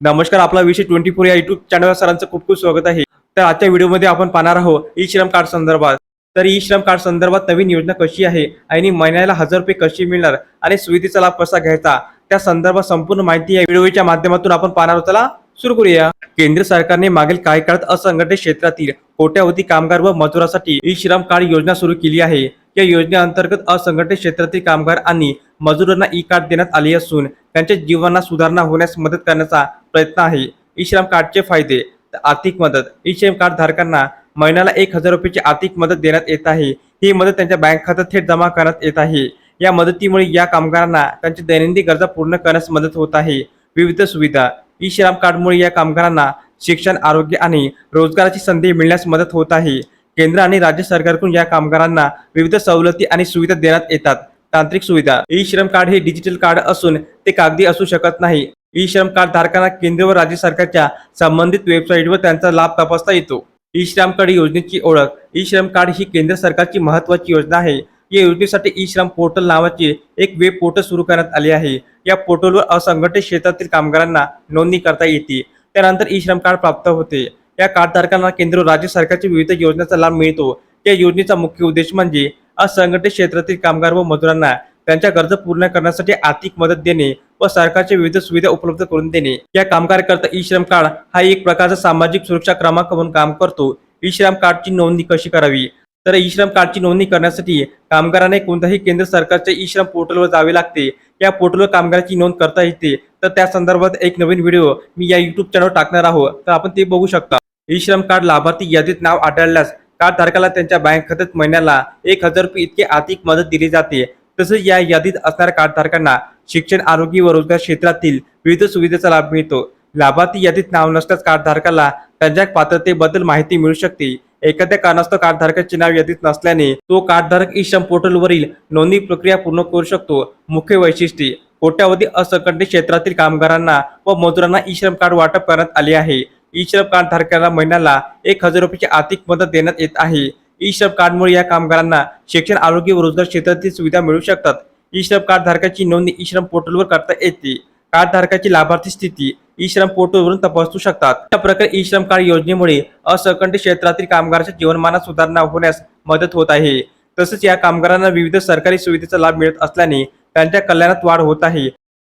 नमस्कार आपला विषय ट्वेंटी फोर या युट्यूब चॅनल सरांचं खूप खूप स्वागत आहे. तर आजच्या व्हिडिओमध्ये आपण पाहणार आहोत ई श्रम कार्ड संदर्भात. तर ई श्रम कार्ड संदर्भात नवीन योजना कशी आहे आणि महिन्याला हजार रुपये कशी मिळणार आणि सुविधेचा लाभ कसा घ्यायचा? त्या संदर्भात संपूर्ण माहिती या व्हिडिओच्या माध्यमातून आपण पाहणार आहोत. सुरू करूया. केंद्र सरकारने मागील काही काळात असंघटित क्षेत्रातील कोट्यावधी कामगार व मजुरासाठी ई श्रम कार्ड योजना सुरू केली आहे. या योजनेअंतर्गत असंघटित क्षेत्रातील कामगार आणि मजुरांना ई कार्ड देण्यात आले असून त्यांच्या जीवनात सुधारणा होण्यास मदत करण्याचा प्रयत्न आहे. ई श्रम कार्डचे फायदे आर्थिक मदत. ई श्रम कार्ड धारकांना महिन्याला एक हजार रुपयाची आर्थिक मदत देण्यात येत आहे. ही मदत त्यांच्या बँक खात्यात थेट जमा करण्यात येत आहे. या मदतीमुळे या कामगारांना त्यांची दैनंदिन गरजा पूर्ण करण्यास मदत होत आहे. विविध सुविधा. ई श्रम कार्डमुळे या कामगारांना शिक्षण आरोग्य आणि रोजगाराची संधी मिळण्यास मदत होत आहे. केंद्र आणि राज्य सरकारकडून या कामगारांना विविध सवलती आणि सुविधा देण्यात येतात. तांत्रिक सुविधा. ई श्रम कार्ड हे डिजिटल कार्ड असून ते कागदी असू शकत नाही. ई श्रम कार्ड धारकांना केंद्र व राज्य सरकारच्या संबंधित वेबसाईटवर त्यांचा लाभ तपासता येतो. ई श्रम कार्ड योजनेची ओळख. ई श्रम कार्ड ही केंद्र सरकारची महत्वाची योजना आहे. या योजनेसाठी ई श्रम पोर्टल नावाचे एक वेब पोर्टल सुरू करण्यात आले आहे. या पोर्टलवर असंघटित क्षेत्रातील कामगारांना नोंदणी करता येते. त्यानंतर ई श्रम कार्ड प्राप्त होते. या कार्डधारकांना केंद्र व राज्य सरकारच्या विविध योजनांचा लाभ मिळतो. या योजनेचा मुख्य उद्देश म्हणजे असंघटित क्षेत्रातील कामगार व मजुरांना त्यांच्या गरजा पूर्ण करण्यासाठी आर्थिक मदत देणे व सरकारच्या विविध सुविधा उपलब्ध करून देणे. या कामगार करता ई श्रम कार्ड हा एक प्रकारचा सामाजिक सुरक्षा क्रमांक म्हणून काम करतो. ई श्रम कार्डची नोंदणी कशी करावी? तर ई श्रम कार्डची नोंदणी करण्यासाठी कामगाराने कोणत्याही केंद्र सरकारच्या ई श्रम पोर्टलवर जावे लागते. या पोर्टलवर कामगाराची नोंद करता येते. तर त्या संदर्भात एक नवीन व्हिडिओ मी या युट्यूब चॅनलवर टाकणार आहोत तर आपण ते बघू शकता. ई श्रम कार्ड लाभार्थी यादीत नाव आढळल्यास कार्ड धारकाला त्यांच्या बँक खात्यात महिन्याला एक हजार रुपये इतकी आर्थिक मदत दिली जाते. तसेच या यादीत असणाऱ्या कार्डधारकांना शिक्षण आरोग्य व रोजगार क्षेत्रातील विविध सुविधेचा लाभ मिळतो. लाभार्थी यादीत नाव नसल्यास कार्डधारकाला त्यांच्या पात्रतेबद्दल माहिती मिळू शकते. एखाद्या कारणास्तव कार्डधारकाचे नाव यादीत नसल्याने तो कार्डधारक ई श्रम पोर्टलवरील नोंदणी प्रक्रिया पूर्ण करू शकतो. मुख्य वैशिष्ट्ये कोट्यावधी असंघटित क्षेत्रातील कामगारांना व मजुरांना ई श्रम कार्ड वाटप करण्यात आले आहे. ई श्रम कार्ड धारकांना महिन्याला एक हजार रुपयाची आर्थिक मदत देण्यात येत आहे. ई श्रम कार्डमुळे या कामगारांना शिक्षण आरोग्य व रोजगार क्षेत्रातील सुविधा मिळू शकतात. ई श्रम कार्ड धारकाची नोंदणी ई श्रम पोर्टलवर करता येते. कार्ड धारकाची लाभार्थी स्थिती ई श्रम पोर्टलवरून तपासू शकतात. अशा प्रकारे ई श्रम कार्ड योजनेमुळे असंघटित क्षेत्रातील कामगारांच्या जीवनमानात सुधारणा होण्यास मदत होत आहे. तसेच या कामगारांना विविध सरकारी सुविधेचा लाभ मिळत असल्याने त्यांच्या कल्याणात वाढ होत आहे.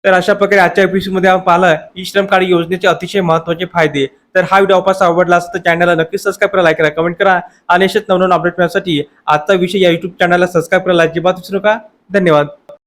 तर अशा प्रकारे आजच्या एपिसोडमध्ये आपण पाहिलं ई श्रम कार्ड योजनेचे अतिशय महत्त्वाचे फायदे. तर हा व्हिडिओ आपल्याला आवडला असेल तर चॅनलला नक्की सबस्क्राईब करा लाईक करा कमेंट करा आणि असेच नवनवीन अपडेट मिळण्यासाठी आजचा विषय या युट्यूब चॅनलला सबस्क्राईब करायला अजिबात विसरू नका. धन्यवाद.